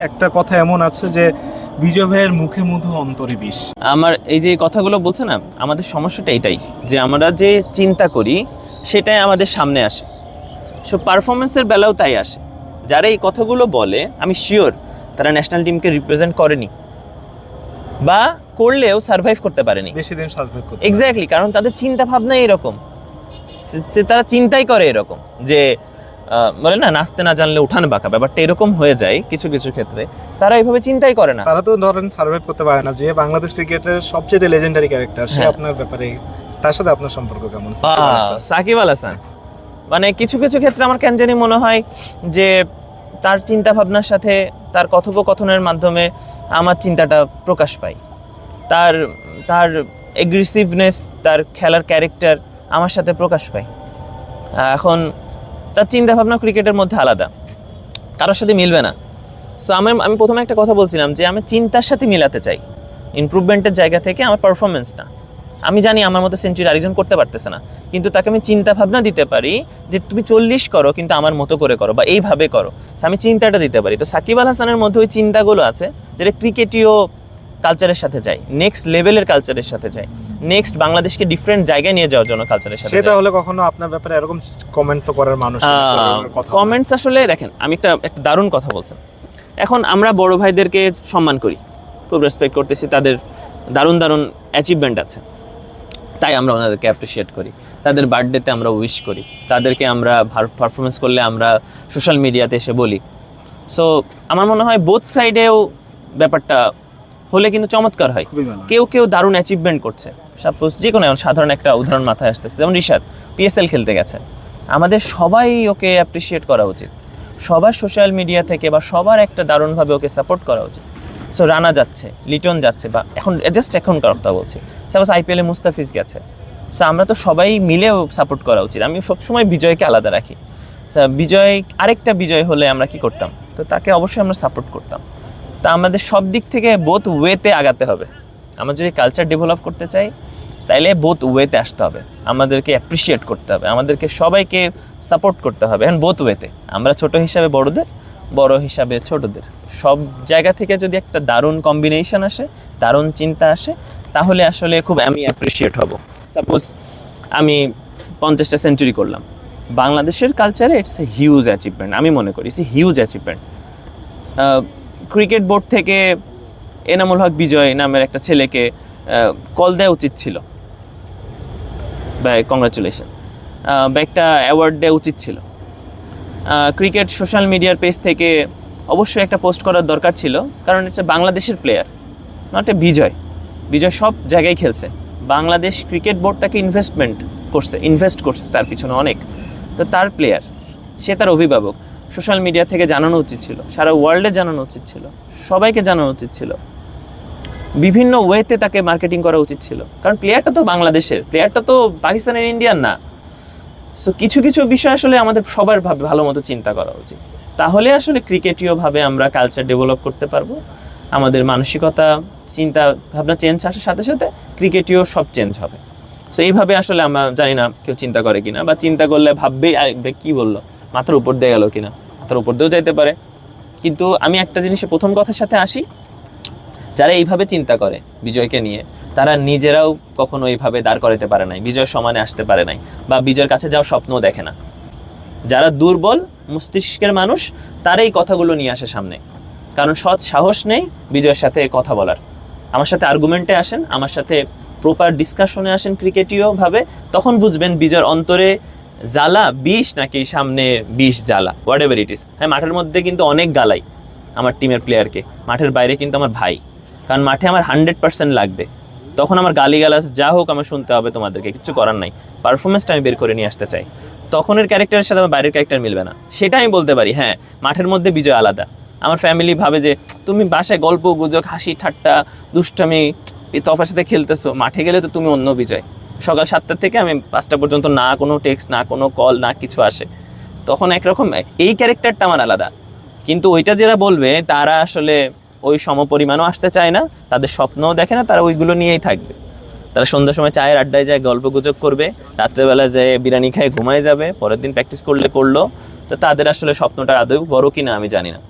একটা কথা এমন আছে যে বিজয় ভাইয়ের মুখে মধু অন্তরে বিষ আমার এই যে কথাগুলো বলছে না আমাদের সমস্যাটা এটাই যে আমরা যে চিন্তা করি সেটাই আমাদের সামনে আসে। সো পারফরমেন্সের বেলাও তাই আসে। যারা এই কথাগুলো বলে আমি শিওর তারা ন্যাশনাল টিমকে রিপ্রেজেন্ট করেনি বা করলেও সার্ভাইভ করতে পারেনি। বেশি দিন সার্ভাইভ করতে এক্স্যাক্টলি কারণ তাদের চিন্তা ভাবনা এরকম তারা চিন্তাই করে এরকম যে বলে না নাচতে না জানলে উঠান বাঁকা। ব্যাপারটা এরকম হয়ে যায় কিছু কিছু ক্ষেত্রে। তারা এইভাবে চিন্তাই করে না। তারা তো ধরেন সার্ভাইভ করতে পারে না যে বাংলাদেশ ক্রিকেটের সবচেয়ে লেজেন্ডারি ক্যারেক্টার সে হ্যাঁ। আপনার ব্যাপারে তার সাথে আপনার সম্পর্ক কেমন? সাকিব আল হাসান। মানে কিছু কিছু ক্ষেত্রে আমার কেন জানি মনে হয় যে তার চিন্তা ভাবনার সাথে তার কথোপকথনের মাধ্যমে আমার চিন্তাটা প্রকাশ পায়। তার তার এগ্রেসিভনেস তার খেলার ক্যারেক্টার আমার সাথে প্রকাশ পায়। এখন তার চিন্তা ভাবনা ক্রিকেটের মধ্যে আলাদা। কারোর সাথে মিলবে না। সো আমি আমি প্রথমে একটা কথা বলছিলাম যে, আমি চিন্তার সাথে মিলাতে চাই। ইমপ্রুভমেন্টের জায়গা থেকে আমার পারফরমেন্স না আমি জানি আমার মতো সেঞ্চুরি আরেকজন করতে পারতেছে না। কিন্তু তাকে আমি চিন্তা ভাবনা দিতে পারি যে, তুমি চল্লিশ করো, কিন্তু আমার মতো করে করো বা এইভাবে করো। আমি চিন্তাটা দিতে পারি। তো সাকিব আল হাসানের মধ্যে ওই চিন্তাগুলো আছে যেটা ক্রিকেটীয় কালচারের সাথে যায়। নেক্সট লেভেলের কালচারের সাথে যায়। নেক্সট বাংলাদেশকে ডিফারেন্ট জায়গায় নিয়ে যাওয়ার জন্য কালচারের সাথে সেটা হলে কখনো আপনার ব্যাপারে এরকম কমেন্ট তো করার মানুষ। কমেন্টস আসলে দেখেন আমি একটা একটা দারুণ কথা বলছেন এখন আমরা বড় ভাইদেরকে সম্মান করি খুব রেসপেক্ট করতেছি তাদের দারুণ দারুণ অ্যাচিভমেন্ট আছে। তাই আমরা ওনাদেরকে অ্যাপ্রিসিয়েট করি। তাদের বার্থডেতে আমরা উইশ করি। তাদেরকে আমরা পারফরমেন্স করলে আমরা সোশ্যাল মিডিয়াতে এসে বলি। সো আমার মনে হয় বোথ সাইডেও ব্যাপারটা হলে কিন্তু চমৎকার হয়। কেউ কেউ দারুণ অ্যাচিভমেন্ট করছে। সাপোজ যে কোনো সাধারণ একটা উদাহরণ মাথায় আসতেছে যেমন রিশাদ পিএসএল খেলতে গেছে। আমাদের সবাই ওকে অ্যাপ্রিসিয়েট করা উচিত। সবার সোশ্যাল মিডিয়া থেকে বা সবার একটা দারুণভাবে ওকে সাপোর্ট করা উচিত। সো রানা যাচ্ছে লিটন যাচ্ছে বা এখন জাস্ট এখনকার কথা বলছি। সাপোজ আইপিএলে মুস্তাফিজ গেছে। সো আমরা তো সবাই মিলেও সাপোর্ট করা উচিত। আমি সবসময় বিজয়কে আলাদা রাখি। বিজয় আরেকটা বিজয় হলে আমরা কি করতাম? তো তাকে অবশ্যই আমরা সাপোর্ট করতাম। তা আমাদের সব দিক থেকে বোথ ওয়েতে আগাতে হবে। আমরা যদি কালচার ডেভেলপ করতে চাই, তাইলে বোথ ওয়েতে আসতে হবে। আমাদেরকে অ্যাপ্রিসিয়েট করতে হবে। আমাদেরকে সবাইকে সাপোর্ট করতে হবে। এখন বোথ ওয়েতে আমরা ছোট হিসাবে বড়দের, বড় হিসাবে ছোটদের। সব জায়গা থেকে যদি একটা দারুণ কম্বিনেশন আসে, দারুণ চিন্তা আসে, তাহলে আসলে খুব আমি অ্যাপ্রিসিয়েট হব। সাপোজ আমি পঞ্চাশটা সেঞ্চুরি করলাম। বাংলাদেশের কালচারে ইটস এ হিউজ অ্যাচিভমেন্ট আমি মনে করি it's a huge achievement cricket board থেকে এনামুল হক বিজয় নামের একটা ছেলেকে কল দেওয়া উচিত ছিল। বা কংগ্রাচুলেশন একটা অ্যাওয়ার্ড দেওয়া উচিত ছিল। ক্রিকেট সোশ্যাল মিডিয়ার পেজ থেকে অবশ্যই একটা পোস্ট করার দরকার ছিল, কারণ হচ্ছে বাংলাদেশের প্লেয়ার নট এ বিজয়। বিজয় সব জায়গায় খেলছে। বাংলাদেশ ক্রিকেট বোর্ডটাকে ইনভেস্টমেন্ট করছে ইনভেস্ট করছে তার পিছনে অনেক। তো তার প্লেয়ার সে তার অভিভাবক। সোশ্যাল মিডিয়া থেকে জানানো উচিত ছিল, সারা ওয়ার্ল্ডে জানানো উচিত ছিল, সবাইকে জানানো উচিত ছিল। বিভিন্ন ওয়েতে তাকে মার্কেটিং করা উচিত ছিল, কারণ প্লেয়ারটা তো বাংলাদেশের প্লেয়ারটা তো পাকিস্তানের ইন্ডিয়ান না। সো কিছু কিছু বিষয় আসলে আমাদের সবার ভাবে ভালো মতো চিন্তা করা উচিত। তাহলে আসলে ক্রিকেটীয়ভাবে আমরা কালচার ডেভেলপ করতে পারব, আমাদের মানসিকতা, চিন্তা ভাবনা চেঞ্জ আসার সাথে সাথে ক্রিকেটীয় সব চেঞ্জ হবে। সো এইভাবে আসলে আমরা জানি না কেউ চিন্তা করে কিনা, বা চিন্তা করলে ভাববেই আরেকবে কি বলল, মাথার উপর দিয়ে গেল কিনা। মাথার উপর দিয়েও যাইতে পারে। কিন্তু আমি একটা জিনিসে প্রথম কথার সাথে আসি, যারা এইভাবে চিন্তা করে বিজয়কে নিয়ে, তারা নিজেরাও কখনো এইভাবে দাঁড় করাতে পারে নাই, বিজয় সমানে আসতে পারে নাই বা বিজয়ের কাছে যাওয়ার স্বপ্নও দেখে না। যারা দুর্বল মস্তিষ্কের মানুষ তারা এই কথাগুলো নিয়ে আসে সামনে। কারণ সৎ সাহস নেই বিজয়ের সাথে কথা বলার। আমার সাথে আর্গুমেন্টে আসেন, আমার সাথে প্রপার ডিসকাশনে আসেন ক্রিকেটীয় ভাবে, তখন বুঝবেন বিজয়ের অন্তরে জ্বালা, বিষ নাকি সামনে বিষ জ্বালা হোয়াট এভার ইট ইস হ্যাঁ মাঠের মধ্যে কিন্তু অনেক গালাই আমার টিমের প্লেয়ারকে মাঠের বাইরে কিন্তু আমার ভাই। কারণ মাঠে আমার হান্ড্রেড পার্সেন্ট লাগবে। তখন আমার গালিগালাজ যা হোক আমার শুনতে হবে তোমাদেরকে, কিছু করার নাই। পারফরমেন্সটা আমি বের করে নিয়ে আসতে চাই। তখনের ক্যারেক্টারের সাথে আমার বাইরের ক্যারেক্টার মিলবে না। সেটা আমি বলতে পারি হ্যাঁ মাঠের মধ্যে বিজয় আলাদা। আমার ফ্যামিলি ভাবে যে, তুমি বাসায় গল্প গুজব, হাসি, ঠাট্টা, দুষ্টামি তফার সাথে খেলতেছো, মাঠে গেলে তো তুমি অন্য বিজয়। সকাল সাতটা থেকে আমি পাঁচটা পর্যন্ত না কোনো টেক্সট না কোনো কল না কিছু আসে। তখন একরকম এই ক্যারেক্টারটা আমার আলাদা। কিন্তু ওইটা যারা বলবে, তারা আসলে ওই সমপরিমাণও আসতে চায় না, তাদের স্বপ্নও দেখে না, তারা ওইগুলো নিয়েই থাকবে। তারা সন্ধ্যার সময় চায়ের আড্ডায় যায়, গল্প গুজব করবে, রাত্রেবেলা যায় বিরিয়ানি খায় ঘুমায় যাবে, পরের দিন প্র্যাকটিস করলে করল, তো তাদের আসলে স্বপ্নটা আদৌ বড় কিনা আমি জানি না।